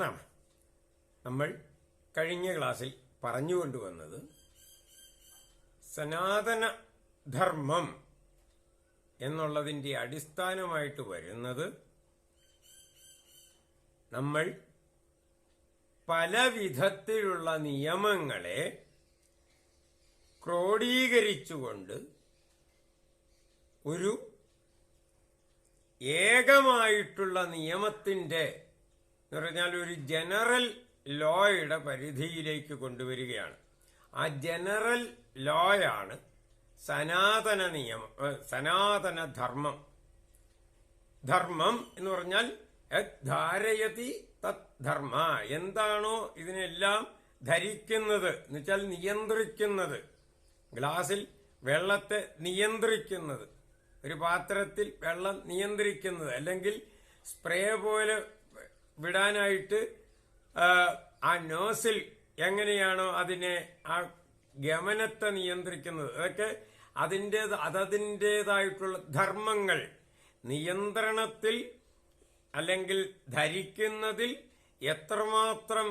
എന്നാണ് നമ്മൾ കഴിഞ്ഞ ക്ലാസ്സിൽ പറഞ്ഞുകൊണ്ടുവന്നത് സനാതന ധർമ്മം എന്നുള്ളതിന്റെ അടിസ്ഥാനമായിട്ട് വരുന്നത് നമ്മൾ പലവിധത്തിലുള്ള നിയമങ്ങളെ ക്രോഡീകരിച്ചുകൊണ്ട് ഒരു ഏകമായിട്ടുള്ള നിയമത്തിന്റെ എന്ന് പറഞ്ഞാൽ ഒരു ജനറൽ ലോയുടെ പരിധിയിലേക്ക് കൊണ്ടുവരികയാണ്. ആ ജനറൽ ലോയാണ് സനാതന നിയമം സനാതന ധർമ്മം. ധർമ്മം എന്ന് പറഞ്ഞാൽ ധാരയതി തത് ധർമ്മ. എന്താണോ ഇതിനെല്ലാം ധരിക്കുന്നത്? എന്ന് വെച്ചാൽ നിയന്ത്രിക്കുന്നത്. ഗ്ലാസിൽ വെള്ളത്തെ നിയന്ത്രിക്കുന്നത്. ഒരു പാത്രത്തിൽ വെള്ളം നിയന്ത്രിക്കുന്നത്. അല്ലെങ്കിൽ സ്പ്രേ പോലെ വിടാനായിട്ട് ആ, നോസിൽ എങ്ങനെയാണോ അതിനെ ആ ഗമനത്തെ നിയന്ത്രിക്കുന്നത്. അതൊക്കെ അതിന്റെ അതതിന്റെതായിട്ടുള്ള ധർമ്മങ്ങൾ നിയന്ത്രണത്തിൽ അല്ലെങ്കിൽ ധരിക്കുന്നതിൽ എത്രമാത്രം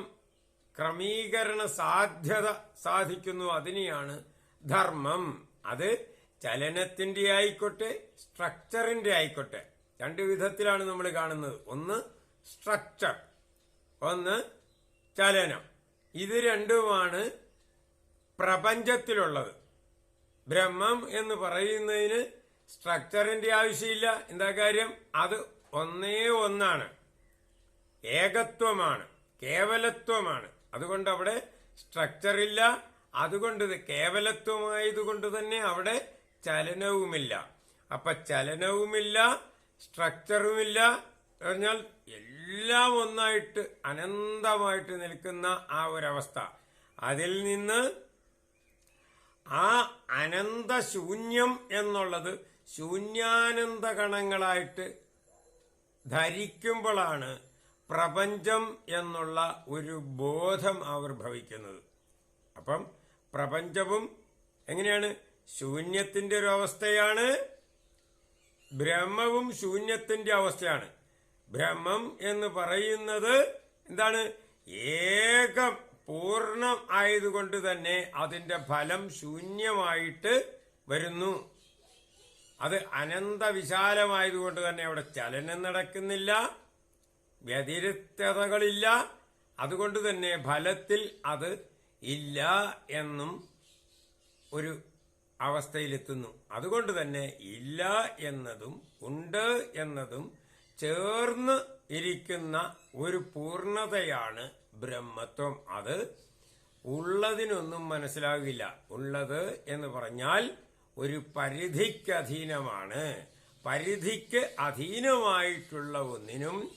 ക്രമീകരണ സാധ്യത സാധിക്കുന്നു അതിനെയാണ് ധർമ്മം. അത് ചലനത്തിന്റെ ആയിക്കോട്ടെ സ്ട്രക്ചറിന്റെ ആയിക്കോട്ടെ. രണ്ട് വിധത്തിലാണ് നമ്മൾ കാണുന്നത്. ഒന്ന് സ്ട്രക്ചർ ഒന്ന് ചലനം. ഇത് രണ്ടുമാണ് പ്രപഞ്ചത്തിലുള്ളത്. ബ്രഹ്മം എന്ന് പറയുന്നതിന് സ്ട്രക്ചറിന്റെ ആവശ്യമില്ല. എന്താ കാര്യം? അത് ഒന്നേ ഒന്നാണ്. ഏകത്വമാണ് കേവലത്വമാണ്. അതുകൊണ്ട് അവിടെ സ്ട്രക്ചർ ഇല്ല. അതുകൊണ്ട് ഇത് കേവലത്വമായതുകൊണ്ട് തന്നെ അവിടെ ചലനവുമില്ല. അപ്പൊ ചലനവുമില്ല സ്ട്രക്ചറുമില്ല പറഞ്ഞാൽ എല്ലാം ഒന്നായിട്ട് അനന്തമായിട്ട് നിൽക്കുന്ന ആ ഒരവസ്ഥ. അതിൽ നിന്ന് ആ അനന്ത ശൂന്യം എന്നുള്ളത് ശൂന്യാനന്ദ കണങ്ങളായിട്ട് ധരിക്കുമ്പോഴാണ് പ്രപഞ്ചം എന്നുള്ള ഒരു ബോധം അവർ ആവിർഭവിക്കുന്നത്. അപ്പം പ്രപഞ്ചവും എങ്ങനെയാണ്? ശൂന്യത്തിന്റെ ഒരു അവസ്ഥയാണ്. ബ്രഹ്മവും ശൂന്യത്തിന്റെ അവസ്ഥയാണ്. ബ്രഹ്മം എന്ന് പറയുന്നത് എന്താണ്? ഏകം പൂർണം ആയതുകൊണ്ട് തന്നെ അതിന്റെ ഫലം ശൂന്യമായിട്ട് വരുന്നു. അത് അനന്ത വിശാലമായതുകൊണ്ട് തന്നെ അവിടെ ചലനം നടക്കുന്നില്ല വ്യതിരിക്തതകളില്ല. അതുകൊണ്ട് തന്നെ ഫലത്തിൽ അത് ഇല്ല എന്നും ഒരു അവസ്ഥയിലെത്തുന്നു. അതുകൊണ്ട് തന്നെ ഇല്ല എന്നതും ഉണ്ട് എന്നതും ചേർന്ന് ഇരിക്കുന്ന ഒരു പൂർണതയാണ് ബ്രഹ്മത്വം. അത് ഉള്ളതിനൊന്നും മനസ്സിലാകില്ല. ഉള്ളത് എന്ന് പറഞ്ഞാൽ ഒരു പരിധിക്ക് അധീനമാണ്. പരിധിക്ക് അധീനമായിട്ടുള്ള ഒന്നിനും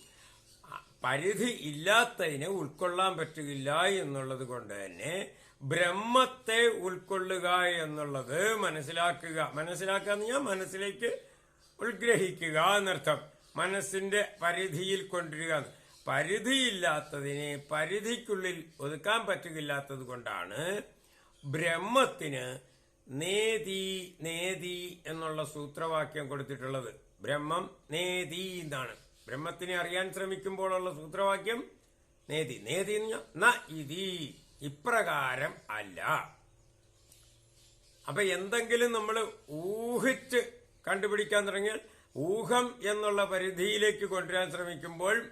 പരിധി ഇല്ലാത്തതിനെ ഉൾക്കൊള്ളാൻ പറ്റുകയില്ല എന്നുള്ളത് കൊണ്ട് തന്നെ ബ്രഹ്മത്തെ ഉൾക്കൊള്ളുക എന്നുള്ളത് മനസ്സിലാക്കുക. മനസ്സിലാക്കുക എന്ന് ഞാൻ മനസ്സിലേക്ക് ഉൾഗ്രഹിക്കുക എന്നർത്ഥം. മനസ്സിന്റെ പരിധിയിൽ കൊണ്ടുവരിക. പരിധിയില്ലാത്തതിനെ പരിധിക്കുള്ളിൽ ഒതുക്കാൻ പറ്റുകയില്ലാത്തത് കൊണ്ടാണ് ബ്രഹ്മത്തിന് നേതി നേതി എന്നുള്ള സൂത്രവാക്യം കൊടുത്തിട്ടുള്ളത്. ബ്രഹ്മം നേതി എന്നാണ്. ബ്രഹ്മത്തിനെ അറിയാൻ ശ്രമിക്കുമ്പോഴുള്ള സൂത്രവാക്യം നേതി. നേതി എന്ന് ഇതി ഇപ്രകാരം അല്ല. അപ്പൊ എന്തെങ്കിലും നമ്മൾ ഊഹിച്ച് കണ്ടുപിടിക്കാൻ തുടങ്ങിയാൽ ഊഹം എന്നുള്ള പരിധിയിലേക്ക് കൊണ്ടുവരാൻ ശ്രമിക്കുമ്പോൾ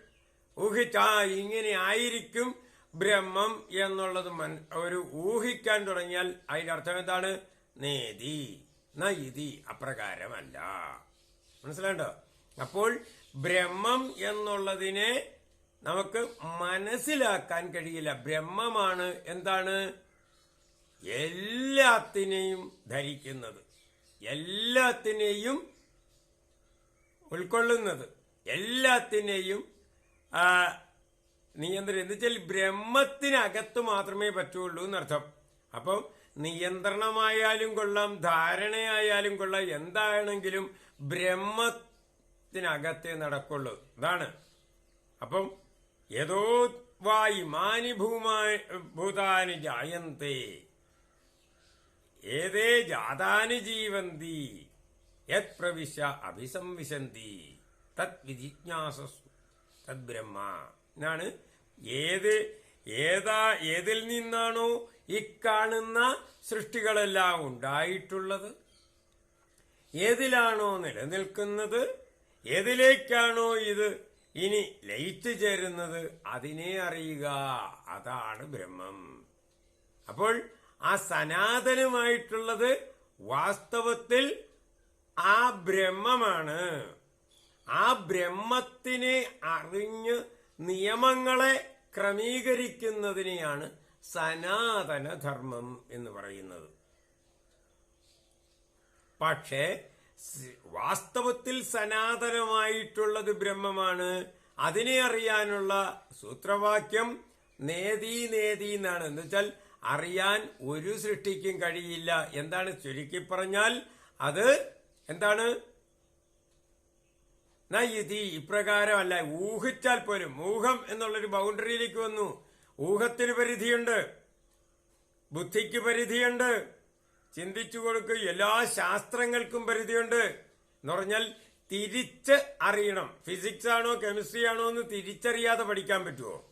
ഊഹിച്ച ഇങ്ങനെ ആയിരിക്കും ബ്രഹ്മം എന്നുള്ളത് ഒരു ഊഹിക്കാൻ തുടങ്ങിയാൽ അതിന്റെ അർത്ഥം എന്താണ്? നേതി. ന ഇതി അപ്രകാരമല്ല. മനസ്സിലാണ്ടോ അപ്പോൾ ബ്രഹ്മം എന്നുള്ളതിനെ നമുക്ക് മനസ്സിലാക്കാൻ കഴിയില്ല. ബ്രഹ്മമാണ് എന്താണ്? എല്ലാത്തിനെയും ധരിക്കുന്നത്. എല്ലാത്തിനെയും ഉൾക്കൊള്ളുന്നത്. എല്ലാത്തിനെയും നിയന്ത്രണം എന്ന് വെച്ചാൽ ബ്രഹ്മത്തിനകത്ത് മാത്രമേ പറ്റുള്ളൂ എന്നർത്ഥം. അപ്പം നിയന്ത്രണമായാലും കൊള്ളാം ധാരണയായാലും കൊള്ളാം എന്താണെങ്കിലും ബ്രഹ്മത്തിനകത്തേ നടക്കുള്ളൂ. അതാണ് അപ്പം ഏതോ വായി മാനി ഭൂമാ ഭൂതാനി ജായന്തേ. ഏതേ ജാതാനി ജീവന്തി. യത് പ്രവിശ്യ അഭിസംവിശന്തി. തത് വിജിജ്ഞാസു തത് ബ്രഹ്മ. എന്നാണ് ഏത് ഏതാ ഏതിൽ നിന്നാണോ ഈ കാണുന്ന സൃഷ്ടികളെല്ലാം ഉണ്ടായിട്ടുള്ളത്? ഏതിലാണോ നിലനിൽക്കുന്നത്? ഏതിലേക്കാണോ ഇത് ഇനി ലയിച്ചു ചേരുന്നത്? അതിനെ അറിയുക. അതാണ് ബ്രഹ്മം. അപ്പോൾ ആ സനാതനമായിട്ടുള്ളത് വാസ്തവത്തിൽ ആ ബ്രഹ്മമാണ്. ആ ബ്രഹ്മത്തിനെ അറിഞ്ഞ് നിയമങ്ങളെ ക്രമീകരിക്കുന്നതിനെയാണ് സനാതനധർമ്മം എന്ന് പറയുന്നത്. പക്ഷേ വാസ്തവത്തിൽ സനാതനമായിട്ടുള്ളത് ബ്രഹ്മമാണ്. അതിനെ അറിയാനുള്ള സൂത്രവാക്യം നേതി നേതി എന്നാണ്. എന്ന് വെച്ചാൽ അറിയാൻ ഒരു സൃഷ്ടിക്കും കഴിയില്ല. എന്താണ് ചുരുക്കി പറഞ്ഞാൽ അത് എന്താണ്? നയ്യതി ഇപ്രകാരമല്ല ഊഹിച്ചാൽ പോലും. ഊഹം എന്നുള്ളൊരു ബൗണ്ടറിയിലേക്ക് വന്നു. ഊഹത്തിന് പരിധിയുണ്ട്. ബുദ്ധിക്ക് പരിധിയുണ്ട്. ചിന്തിച്ചു കൊടുക്കുക എല്ലാ ശാസ്ത്രങ്ങൾക്കും പരിധിയുണ്ട്. എന്ന് പറഞ്ഞാൽ തിരിച്ച് അറിയണം. ഫിസിക്സ് ആണോ കെമിസ്ട്രി ആണോ എന്ന് തിരിച്ചറിയാതെ പഠിക്കാൻ പറ്റുമോ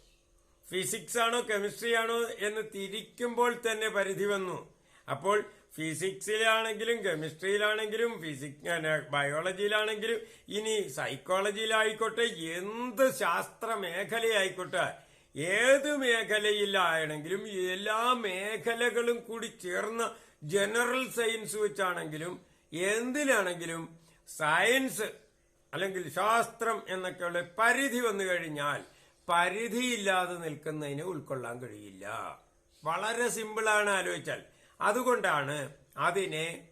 ഫിസിക്സ് ആണോ കെമിസ്ട്രി ആണോ എന്ന് തിരിക്കുമ്പോൾ തന്നെ പരിധി വന്നു. അപ്പോൾ ഫിസിക്സിലാണെങ്കിലും കെമിസ്ട്രിയിലാണെങ്കിലും ഫിസിക് ബയോളജിയിലാണെങ്കിലും ഇനി സൈക്കോളജിയിലായിക്കോട്ടെ എന്ത് ശാസ്ത്ര മേഖലയായിക്കോട്ടെ ഏത് മേഖലയിലാണെങ്കിലും എല്ലാ മേഖലകളും കൂടി ചേർന്ന ജനറൽ സയൻസ് വെച്ചാണെങ്കിലും എന്തിനാണെങ്കിലും സയൻസ് അല്ലെങ്കിൽ ശാസ്ത്രം എന്നൊക്കെയുള്ള പരിധി വന്നു കഴിഞ്ഞാൽ പരിധിയില്ലാതെ നിൽക്കുന്നതിന് ഉൾക്കൊള്ളാൻ കഴിയില്ല. വളരെ സിമ്പിളാണ് ആലോചിച്ചാൽ. അതുകൊണ്ടാണ് അതിനെ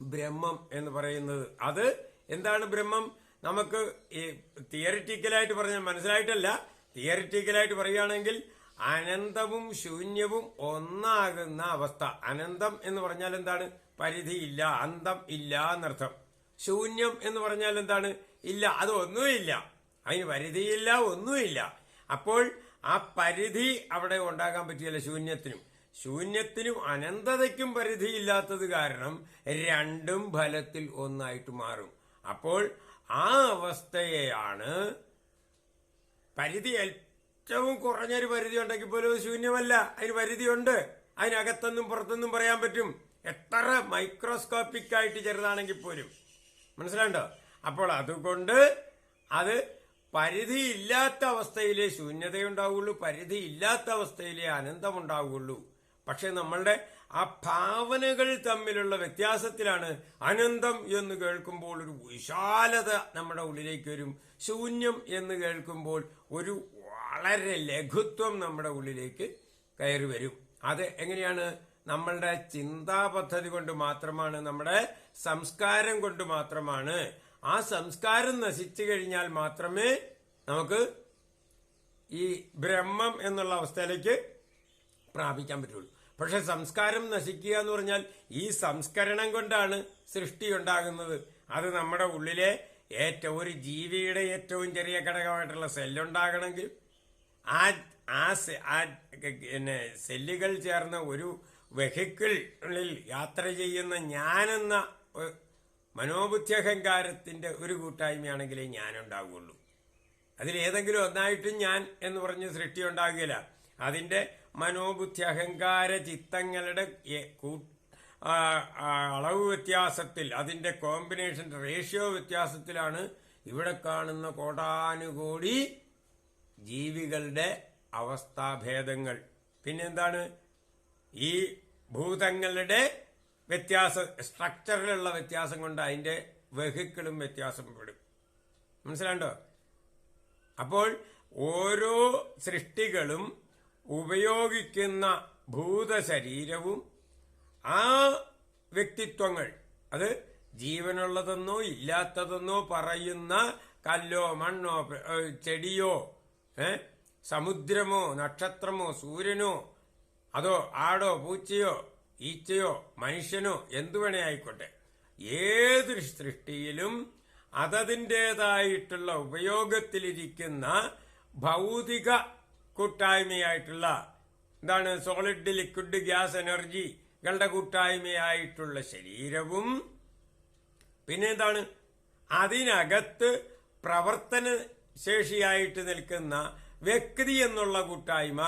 ബ്രഹ്മം എന്ന് പറയുന്നത്. അത് എന്താണ് ബ്രഹ്മം? നമുക്ക് ഈ തിയറിറ്റിക്കലായിട്ട് പറഞ്ഞാൽ മനസ്സിലായിട്ടല്ല. തിയറിറ്റിക്കലായിട്ട് പറയുകയാണെങ്കിൽ അനന്തവും ശൂന്യവും ഒന്നാകുന്ന അവസ്ഥ. അനന്തം എന്ന് പറഞ്ഞാൽ എന്താണ്? പരിധിയില്ല അന്തം ഇല്ല എന്നർത്ഥം. ശൂന്യം എന്ന് പറഞ്ഞാൽ എന്താണ്? ഇല്ല അത് ഒന്നുമില്ല. അതിന് പരിധിയില്ല ഒന്നുമില്ല. അപ്പോൾ ആ പരിധി അവിടെ ഉണ്ടാകാൻ പറ്റിയല്ല ശൂന്യത്തിനും. ശൂന്യത്തിനും അനന്തതയ്ക്കും പരിധിയില്ലാത്തത് കാരണം രണ്ടും ഫലത്തിൽ ഒന്നായിട്ട് മാറും. അപ്പോൾ ആ അവസ്ഥയെയാണ് പരിധി ഏറ്റവും കുറഞ്ഞൊരു പരിധി ഉണ്ടെങ്കിൽ പോലും ശൂന്യമല്ല. അതിന് പരിധിയുണ്ട്. അതിനകത്തൊന്നും പുറത്തൊന്നും പറയാൻ പറ്റും. എത്ര മൈക്രോസ്കോപ്പിക് ആയിട്ട് ചെറുതാണെങ്കിൽ പോലും. മനസ്സിലാണ്ടോ? അപ്പോൾ അതുകൊണ്ട് അത് പരിധിയില്ലാത്ത അവസ്ഥയിലെ ശൂന്യതയുണ്ടാവുള്ളൂ പരിധിയില്ലാത്ത അവസ്ഥയിലെ അനന്തമുണ്ടാവുള്ളൂ. പക്ഷെ നമ്മളുടെ ആ ഭാവനകൾ തമ്മിലുള്ള വ്യത്യാസത്തിലാണ് അനന്തം എന്ന് കേൾക്കുമ്പോൾ ഒരു വിശാലത നമ്മുടെ ഉള്ളിലേക്ക് വരും. ശൂന്യം എന്ന് കേൾക്കുമ്പോൾ ഒരു വളരെ ലഘുത്വം നമ്മുടെ ഉള്ളിലേക്ക് കയറി വരും. അത് എങ്ങനെയാണ്? നമ്മളുടെ ചിന്താ പദ്ധതി കൊണ്ട് മാത്രമാണ് നമ്മുടെ സംസ്കാരം കൊണ്ട് മാത്രമാണ്. ആ സംസ്കാരം നശിച്ചു കഴിഞ്ഞാൽ മാത്രമേ നമുക്ക് ഈ ബ്രഹ്മം എന്നുള്ള അവസ്ഥയിലേക്ക് പ്രാപിക്കാൻ പറ്റുള്ളൂ. പക്ഷെ സംസ്കാരം നശിക്കുക എന്ന് പറഞ്ഞാൽ ഈ സംസ്കരണം കൊണ്ടാണ് സൃഷ്ടി ഉണ്ടാകുന്നത് അത് നമ്മുടെ ഉള്ളിലെ ഏറ്റവും ഒരു ജീവിയുടെ ഏറ്റവും ചെറിയ ഘടകമായിട്ടുള്ള സെല്ലുണ്ടാകണമെങ്കിൽ ആ ആ പിന്നെ സെല്ലുകൾ ചേർന്ന ഒരു വെഹിക്കിളിൽ യാത്ര ചെയ്യുന്ന ഞാനെന്ന മനോബുദ്ധ്യഹങ്കാരത്തിന്റെ ഒരു കൂട്ടായ്മയാണെങ്കിലേ ഞാനുണ്ടാവുകയുള്ളൂ. അതിലേതെങ്കിലും ഒന്നായിട്ടും ഞാൻ എന്ന് പറഞ്ഞ് സൃഷ്ടി ഉണ്ടാകുകയില്ല അതിന്റെ മനോബുദ്ധി അഹങ്കാര ചിത്തങ്ങളുടെ അളവ് വ്യത്യാസത്തിൽ അതിന്റെ കോമ്പിനേഷൻ റേഷ്യോ വ്യത്യാസത്തിലാണ് ഇവിടെ കാണുന്ന കോടാനുകോടി ജീവികളുടെ അവസ്ഥാഭേദങ്ങൾ. പിന്നെന്താണ്? ഈ ഭൂതങ്ങളുടെ വ്യത്യാസ സ്ട്രക്ചറിലുള്ള വ്യത്യാസം കൊണ്ട് അതിന്റെ വെഹിക്കിളും വ്യത്യാസം പെടും. മനസ്സിലാണ്ടോ അപ്പോൾ ഓരോ സൃഷ്ടികളും ഉപയോഗിക്കുന്ന ഭൂതശരീരവും ആ വ്യക്തിത്വങ്ങൾ അത് ജീവനുള്ളതെന്നോ ഇല്ലാത്തതെന്നോ പറയുന്ന കല്ലോ മണ്ണോ ചെടിയോ സമുദ്രമോ നക്ഷത്രമോ സൂര്യനോ അതോ ആടോ പൂച്ചയോ ഈച്ചയോ മനുഷ്യനോ എന്തു വേണേ ഏത് സൃഷ്ടിയിലും അതതിന്റെതായിട്ടുള്ള ഉപയോഗത്തിലിരിക്കുന്ന ഭൗതിക കൂട്ടായ്മയായിട്ടുള്ള എന്താണ് സോളിഡ് ലിക്വിഡ് ഗ്യാസ് എനർജികളുടെ കൂട്ടായ്മയായിട്ടുള്ള ശരീരവും പിന്നെ എന്താണ് അതിനകത്ത് പ്രവർത്തന ശേഷിയായിട്ട് നിൽക്കുന്ന വ്യക്തി എന്നുള്ള കൂട്ടായ്മ.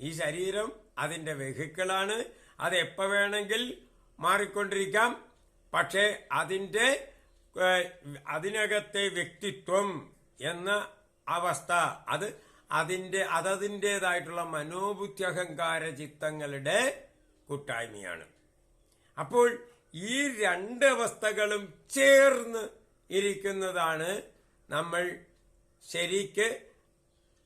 ഈ ശരീരം അതിന്റെ വെഹിക്കിളാണ്. അത് എപ്പോൾ വേണമെങ്കിൽ മാറിക്കൊണ്ടിരിക്കാം. പക്ഷേ അതിന്റെ അതിനകത്തെ വ്യക്തിത്വം എന്ന അവസ്ഥ അത് അതിന്റെ അതതിന്റെതായിട്ടുള്ള മനോബുദ്ധി അഹങ്കാര ചിത്തങ്ങളുടെ കൂട്ടായ്മയാണ്. അപ്പോൾ ഈ രണ്ട് അവസ്ഥകളും ചേർന്ന് ഇരിക്കുന്നതാണ് നമ്മൾ ശരിക്ക്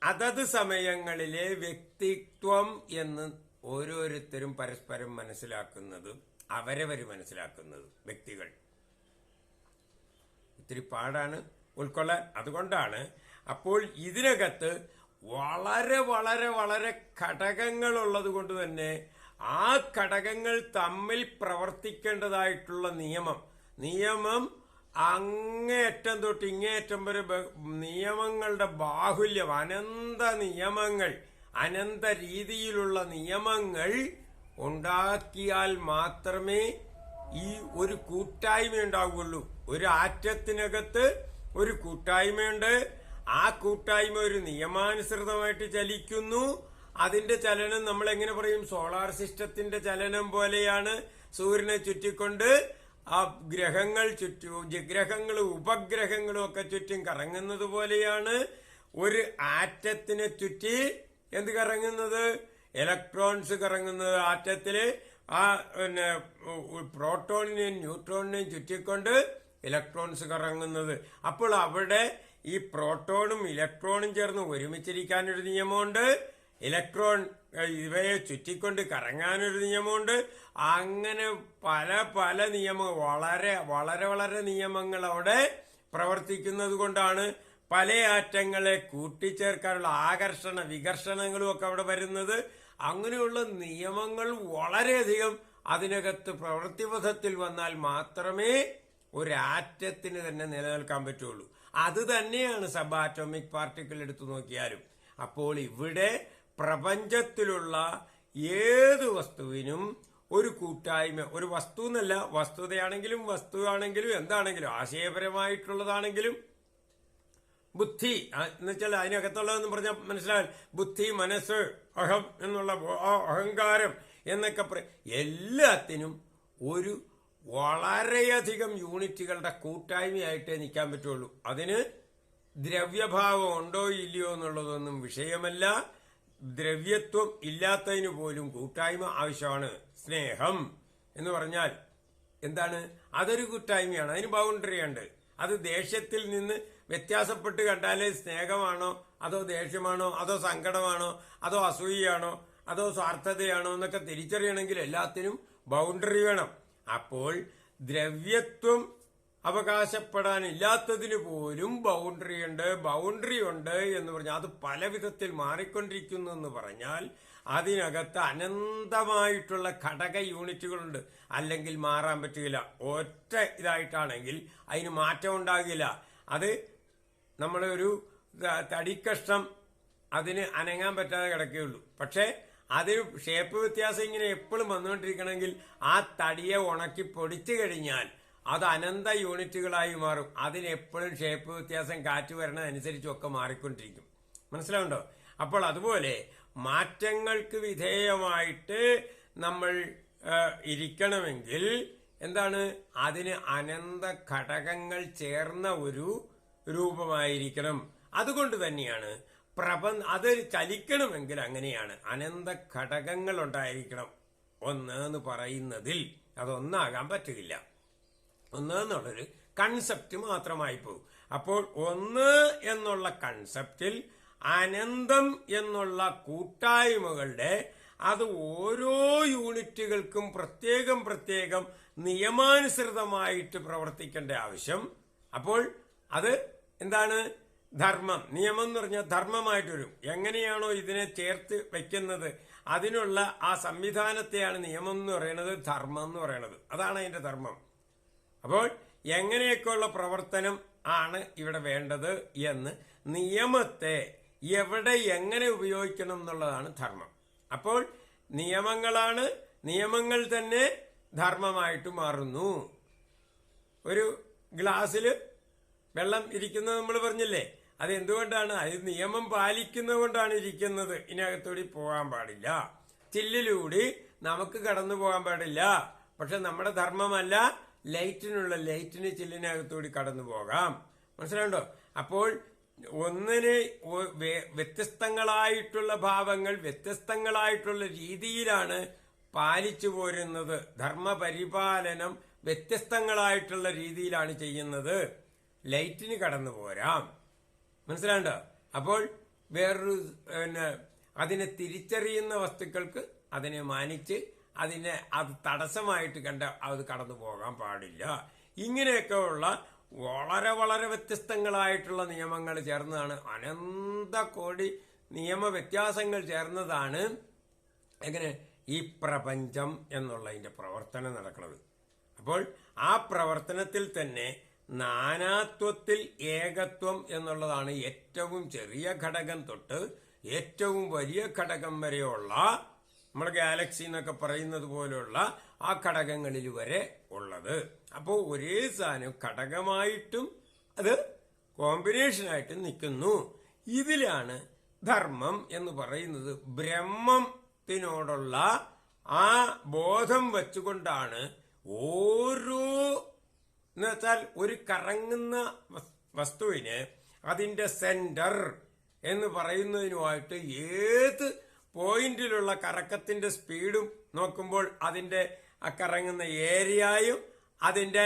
അതത് സമയങ്ങളിലെ വ്യക്തിത്വം എന്ന് ഓരോരുത്തരും പരസ്പരം മനസ്സിലാക്കുന്നത് അവരവർ മനസ്സിലാക്കുന്നത് വ്യക്തികൾ. ഇത്തിരി പാടാണ് ഉൾക്കൊള്ളാൻ അതുകൊണ്ടാണ് അപ്പോൾ ഇതിനകത്ത് വളരെ വളരെ വളരെ ഘടകങ്ങളുള്ളത് കൊണ്ട് തന്നെ ആ ഘടകങ്ങൾ തമ്മിൽ പ്രവർത്തിക്കേണ്ടതായിട്ടുള്ള നിയമം നിയമം അങ്ങേയറ്റം തൊട്ട് ഇങ്ങേയറ്റം വരെ നിയമങ്ങളുടെ ബാഹുല്യം അനന്ത നിയമങ്ങൾ അനന്ത രീതിയിലുള്ള നിയമങ്ങൾ ഉണ്ടാക്കിയാൽ മാത്രമേ ഈ ഒരു കൂട്ടായ്മ ഉണ്ടാവുകയുള്ളൂ ഒരു ആറ്റത്തിനകത്ത് ഒരു കൂട്ടായ്മയുണ്ട് ആ കൂട്ടായ്മ ഒരു നിയമാനുസൃതമായിട്ട് ചലിക്കുന്നു. അതിന്റെ ചലനം നമ്മൾ എങ്ങനെ പറയും? സോളാർ സിസ്റ്റത്തിന്റെ ചലനം പോലെയാണ് സൂര്യനെ ചുറ്റിക്കൊണ്ട്. ആ ഗ്രഹങ്ങൾ ചുറ്റും ഗ്രഹങ്ങളും ഉപഗ്രഹങ്ങളും ഒക്കെ ചുറ്റും കറങ്ങുന്നത് പോലെയാണ്. ഒരു ആറ്റത്തിനെ ചുറ്റി എന്ത് കറങ്ങുന്നത്? ഇലക്ട്രോൺസ് കറങ്ങുന്നത് ആറ്റത്തിൽ. ആ പിന്നെ പ്രോട്ടോണിനെയും ന്യൂട്രോണിനെയും ചുറ്റിക്കൊണ്ട് ഇലക്ട്രോൺസ് കറങ്ങുന്നത്. അപ്പോൾ അവിടെ ഈ പ്രോട്ടോണും ഇലക്ട്രോണും ചേർന്ന് ഒരുമിച്ചിരിക്കാനൊരു നിയമമുണ്ട്. ഇലക്ട്രോൺ ഇവയെ ചുറ്റിക്കൊണ്ട് കറങ്ങാനൊരു നിയമമുണ്ട്. അങ്ങനെ പല പല നിയമ വളരെ വളരെ വളരെ നിയമങ്ങൾ അവിടെ പ്രവർത്തിക്കുന്നത് കൊണ്ടാണ് പല ആറ്റങ്ങളെ കൂട്ടിച്ചേർക്കാനുള്ള ആകർഷണ വികർഷണങ്ങളും ഒക്കെ അവിടെ വരുന്നത്. അങ്ങനെയുള്ള നിയമങ്ങൾ വളരെയധികം അതിനകത്ത് പ്രവൃത്തിപഥത്തിൽ വന്നാൽ മാത്രമേ ഒരാറ്റത്തിന് തന്നെ നിലനിൽക്കാൻ പറ്റുള്ളൂ. അത് തന്നെയാണ് സബ് ആറ്റോമിക് പാർട്ടിക്കിൾ എടുത്തു നോക്കിയാലും. അപ്പോൾ ഇവിടെ പ്രപഞ്ചത്തിലുള്ള ഏത് വസ്തുവിനും ഒരു കൂട്ടായ്മ ഒരു വസ്തു എന്നല്ല വസ്തുതയാണെങ്കിലും വസ്തുവാണെങ്കിലും എന്താണെങ്കിലും ആശയപരമായിട്ടുള്ളതാണെങ്കിലും ബുദ്ധി എന്ന് വെച്ചാൽ അതിനകത്തുള്ളതെന്ന് പറഞ്ഞാൽ മനസ്സിലായാൽ ബുദ്ധി മനസ്സ് അഹം എന്നുള്ള അഹങ്കാരം എന്നൊക്കെ പറയും എല്ലാത്തിനും ഒരു വളരെയധികം യൂണിറ്റുകളുടെ കൂട്ടായ്മയായിട്ടേ നിൽക്കാൻ പറ്റുള്ളൂ. അതിന് ദ്രവ്യഭാവം ഉണ്ടോ ഇല്ലയോ എന്നുള്ളതൊന്നും വിഷയമല്ല. ദ്രവ്യത്വം ഇല്ലാത്തതിന് പോലും കൂട്ടായ്മ ആവശ്യമാണ്. സ്നേഹം എന്ന് പറഞ്ഞാൽ എന്താണ്? അതൊരു കൂട്ടായ്മയാണ്. അതിന് ബൗണ്ടറി ഉണ്ട്. അത് ദേഷ്യത്തിൽ നിന്ന് വ്യത്യാസപ്പെട്ട് കണ്ടാലേ സ്നേഹമാണോ? അതോ ദേഷ്യമാണോ? അതോ സങ്കടമാണോ? അതോ അസൂയയാണോ? അതോ സ്വാർത്ഥതയാണോ? എന്നൊക്കെ തിരിച്ചറിയണമെങ്കിൽ എല്ലാത്തിനും ബൗണ്ടറി വേണം. അപ്പോൾ ദ്രവ്യത്വം അവകാശപ്പെടാനില്ലാത്തതിന് പോലും ബൗണ്ടറി ഉണ്ട് ബൗണ്ടറി ഉണ്ട് എന്ന് പറഞ്ഞാൽ അത് പല വിധത്തിൽ മാറിക്കൊണ്ടിരിക്കുന്നു എന്ന് പറഞ്ഞാൽ അതിനകത്ത് അനന്തമായിട്ടുള്ള ഘടക യൂണിറ്റുകളുണ്ട്. അല്ലെങ്കിൽ മാറാൻ പറ്റുകയില്ല ഒറ്റ ഇതായിട്ടാണെങ്കിൽ അതിന് മാറ്റം ഉണ്ടാകില്ല. അത് നമ്മളൊരു ഒരു തടിക്കഷ്ണം അതിന് അനങ്ങാൻ പറ്റാതെ കിടക്കുകയുള്ളൂ. പക്ഷേ അതിന് ഷേപ്പ് വ്യത്യാസം ഇങ്ങനെ എപ്പോഴും വന്നുകൊണ്ടിരിക്കണമെങ്കിൽ ആ തടിയെ ഉണക്കി പൊടിച്ചു കഴിഞ്ഞാൽ അത് അനന്ത യൂണിറ്റുകളായി മാറും. അതിന് എപ്പോഴും ഷേപ്പ് വ്യത്യാസം കാറ്റ് വരണതനുസരിച്ചൊക്കെ മാറിക്കൊണ്ടിരിക്കും. മനസ്സിലാവുണ്ടോ? അപ്പോൾ അതുപോലെ മാറ്റങ്ങൾക്ക് വിധേയമായിട്ട് നമ്മൾ ഇരിക്കണമെങ്കിൽ എന്താണ്? അതിന് അനന്ത ഘടകങ്ങൾ ചേർന്ന ഒരു രൂപമായിരിക്കണം. അതുകൊണ്ട് തന്നെയാണ് പ്രപഞ്ച അത് ചലിക്കണമെങ്കിൽ അങ്ങനെയാണ്. അനന്ത ഘടകങ്ങൾ ഉണ്ടായിരിക്കണം ഒന്ന് എന്ന് പറയുന്നതിൽ അതൊന്നാകാൻ പറ്റുകയില്ല ഒന്ന് എന്നുള്ളൊരു കൺസെപ്റ്റ് മാത്രമായി പോകും. അപ്പോൾ ഒന്ന് എന്നുള്ള കൺസെപ്റ്റിൽ അനന്തം എന്നുള്ള കൂട്ടായ്മകളുടെ അത് ഓരോ യൂണിറ്റുകൾക്കും പ്രത്യേകം പ്രത്യേകം നിയമാനുസൃതമായിട്ട് പ്രവർത്തിക്കേണ്ട ആവശ്യം. അപ്പോൾ അത് എന്താണ്? ധർമ്മം. നിയമം എന്ന് പറഞ്ഞാൽ ധർമ്മമായിട്ട് വരും എങ്ങനെയാണോ ഇതിനെ ചേർത്ത് വെക്കുന്നത് അതിനുള്ള ആ സംവിധാനത്തെയാണ് നിയമം എന്ന് പറയുന്നത് ധർമ്മം എന്ന് പറയുന്നത്. അതാണ് അതിന്റെ ധർമ്മം. അപ്പോൾ എങ്ങനെയൊക്കെയുള്ള പ്രവർത്തനം ആണ് ഇവിടെ വേണ്ടത് എന്ന് നിയമത്തെ എവിടെ എങ്ങനെ ഉപയോഗിക്കണം എന്നുള്ളതാണ് ധർമ്മം. അപ്പോൾ നിയമങ്ങളാണ് നിയമങ്ങൾ തന്നെ ധർമ്മമായിട്ട് മാറുന്നു. ഒരു ഗ്ലാസ്സിൽ വെള്ളം ഇരിക്കുന്നത് നമ്മൾ പറഞ്ഞില്ലേ? അത് എന്തുകൊണ്ടാണ് അത് നിയമം പാലിക്കുന്നതുകൊണ്ടാണ് ഇരിക്കുന്നത്. ഇതിനകത്തൂടി പോകാൻ പാടില്ല. ചില്ലിലൂടി നമുക്ക് കടന്നു പോകാൻ പാടില്ല. പക്ഷെ നമ്മുടെ ധർമ്മമല്ല ലൈറ്റിനുള്ള ലൈറ്റിന് ചില്ലിനകത്തൂടി കടന്നു പോകാം. മനസ്സിലാണ്ടോ അപ്പോൾ ഒന്നിന് വ്യത്യസ്തങ്ങളായിട്ടുള്ള ഭാവങ്ങൾ വ്യത്യസ്തങ്ങളായിട്ടുള്ള രീതിയിലാണ് പാലിച്ചു പോരുന്നത്. ധർമ്മപരിപാലനം വ്യത്യസ്തങ്ങളായിട്ടുള്ള രീതിയിലാണ് ചെയ്യുന്നത്. ലൈറ്റിന് കടന്നു പോരാം. മനസ്സിലാണ്ടോ അപ്പോൾ വേറൊരു പിന്നെ അതിനെ തിരിച്ചറിയുന്ന വസ്തുക്കൾക്ക് അതിനെ മാനിച്ച് അതിനെ അത് തടസ്സമായിട്ട് കണ്ട അത് കടന്നു പോകാൻ പാടില്ല. ഇങ്ങനെയൊക്കെ ഉള്ള വളരെ വളരെ വ്യത്യസ്തങ്ങളായിട്ടുള്ള നിയമങ്ങൾ ചേർന്നതാണ്. അനന്ത കോടി നിയമ വ്യത്യാസങ്ങൾ ചേർന്നതാണ് എങ്ങനെ? ഈ പ്രപഞ്ചം എന്നുള്ളതിന്റെ പ്രവർത്തനം നടക്കുന്നത്. അപ്പോൾ ആ പ്രവർത്തനത്തിൽ തന്നെ നാനാത്വത്തിൽ ഏകത്വം എന്നുള്ളതാണ് ഏറ്റവും ചെറിയ ഘടകം തൊട്ട് ഏറ്റവും വലിയ ഘടകം വരെയുള്ള നമ്മുടെ ഗാലക്സി എന്നൊക്കെ പറയുന്നത് പോലെയുള്ള ആ ഘടകങ്ങളിൽ വരെ ഉള്ളത്. അപ്പോൾ ഒരേ സാധനം ഘടകമായിട്ടും അത് കോമ്പിനേഷനായിട്ടും നിൽക്കുന്നു. ഇതിലാണ് ധർമ്മം എന്ന് പറയുന്നത്. ബ്രഹ്മത്തിനോടുള്ള ആ ബോധം വച്ചുകൊണ്ടാണ് ഓരോ എന്ന് വെച്ചാൽ ഒരു കറങ്ങുന്ന വസ്തുവിനെ അതിന്റെ സെന്റർ എന്ന് പറയുന്നതിനുമായിട്ട് ഏത് പോയിന്റിലുള്ള കറക്കത്തിന്റെ സ്പീഡും നോക്കുമ്പോൾ അതിന്റെ ആ കറങ്ങുന്ന ഏരിയയും അതിന്റെ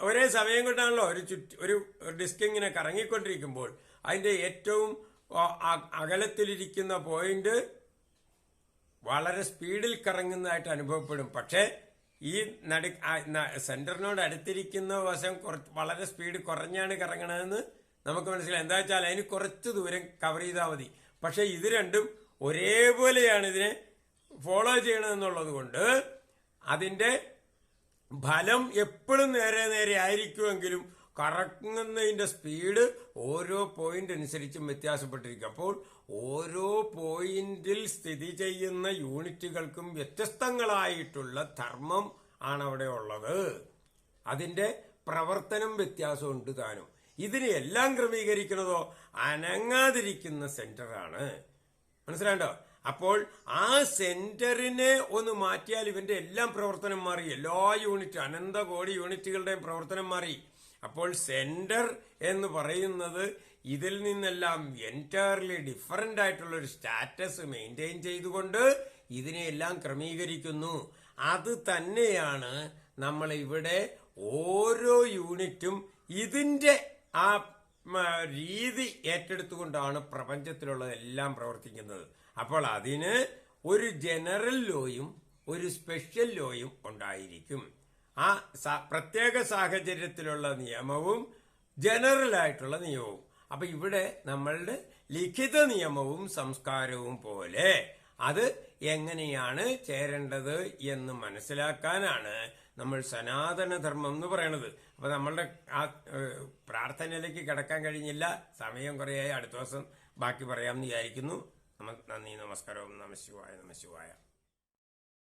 ഒരേ സമയം കൊണ്ടാണല്ലോ ഒരു ചുറ്റ് ഒരു ഡിസ്ക് ഇങ്ങനെ കറങ്ങിക്കൊണ്ടിരിക്കുമ്പോൾ അതിന്റെ ഏറ്റവും അകലത്തിലിരിക്കുന്ന പോയിന്റ് വളരെ സ്പീഡിൽ കറങ്ങുന്നതായിട്ട് അനുഭവപ്പെടും. പക്ഷേ ഈ നടു സെന്ററിനോട് അടുത്തിരിക്കുന്ന വശം വളരെ സ്പീഡ് കുറഞ്ഞാണ് കറങ്ങണതെന്ന് നമുക്ക് മനസ്സിലായി. എന്താ വെച്ചാൽ അതിന് കുറച്ച് ദൂരം കവർ ചെയ്താൽ മതി. പക്ഷെ ഇത് രണ്ടും ഒരേപോലെയാണ് ഇതിനെ ഫോളോ ചെയ്യണമെന്നുള്ളത് കൊണ്ട് അതിന്റെ ഫലം എപ്പോഴും നേരെ നേരെ ആയിരിക്കുമെങ്കിലും കറങ്ങുന്നതിന്റെ സ്പീഡ് ഓരോ പോയിന്റ് അനുസരിച്ചും വ്യത്യാസപ്പെട്ടിരിക്കും. അപ്പോൾ ഓരോ പോയിന്റിൽ സ്ഥിതി ചെയ്യുന്ന യൂണിറ്റുകൾക്കും വ്യത്യസ്തങ്ങളായിട്ടുള്ള ധർമ്മം ആണ് അവിടെ ഉള്ളത്. അതിന്റെ പ്രവർത്തനം വ്യത്യാസമുണ്ട് താനും. ഇതിനെ എല്ലാം ക്രമീകരിക്കുന്നതോ അനങ്ങാതിരിക്കുന്ന സെന്ററാണ്. മനസ്സിലാണ്ടോ അപ്പോൾ ആ സെന്ററിനെ ഒന്ന് മാറ്റിയാൽ ഇവന്റെ എല്ലാം പ്രവർത്തനം മാറി. എല്ലാ യൂണിറ്റ് അനന്ത കോടി യൂണിറ്റുകളുടെയും പ്രവർത്തനം മാറി. അപ്പോൾ സെന്റർ എന്ന് പറയുന്നത് ഇതിൽ നിന്നെല്ലാം എന്റയർലി ഡിഫറന്റ് ആയിട്ടുള്ള ഒരു സ്റ്റാറ്റസ് മെയിന്റെയിൻ ചെയ്തുകൊണ്ട് ഇതിനെയെല്ലാം ക്രമീകരിക്കുന്നു. അത് തന്നെയാണ് നമ്മൾ ഇവിടെ ഓരോ യൂണിറ്റും ഇതിന്റെ ആ രീതി ഏറ്റെടുത്തുകൊണ്ടാണ് പ്രപഞ്ചത്തിലുള്ളതെല്ലാം പ്രവർത്തിക്കുന്നത്. അപ്പോൾ അതിന് ഒരു ജനറൽ ലോയും ഒരു സ്പെഷ്യൽ ലോയും ഉണ്ടായിരിക്കും. ആ പ്രത്യേക സാഹചര്യത്തിലുള്ള നിയമവും ജനറൽ ആയിട്ടുള്ള നിയമവും. അപ്പൊ ഇവിടെ നമ്മളുടെ ലിഖിത നിയമവും സംസ്കാരവും പോലെ അത് എങ്ങനെയാണ് ചേരേണ്ടത് എന്ന് മനസ്സിലാക്കാനാണ് നമ്മൾ സനാതനധർമ്മം എന്ന് പറയണത്. അപ്പൊ നമ്മളുടെ ആ പ്രാർത്ഥനയിലേക്ക് കിടക്കാൻ കഴിഞ്ഞില്ല. സമയം കുറേയായി. അടുത്ത ദിവസം ബാക്കി പറയാമെന്ന് വിചാരിക്കുന്നു. നന്ദി നമസ്കാരവും. നമ ശിവായ നമ ശിവായ.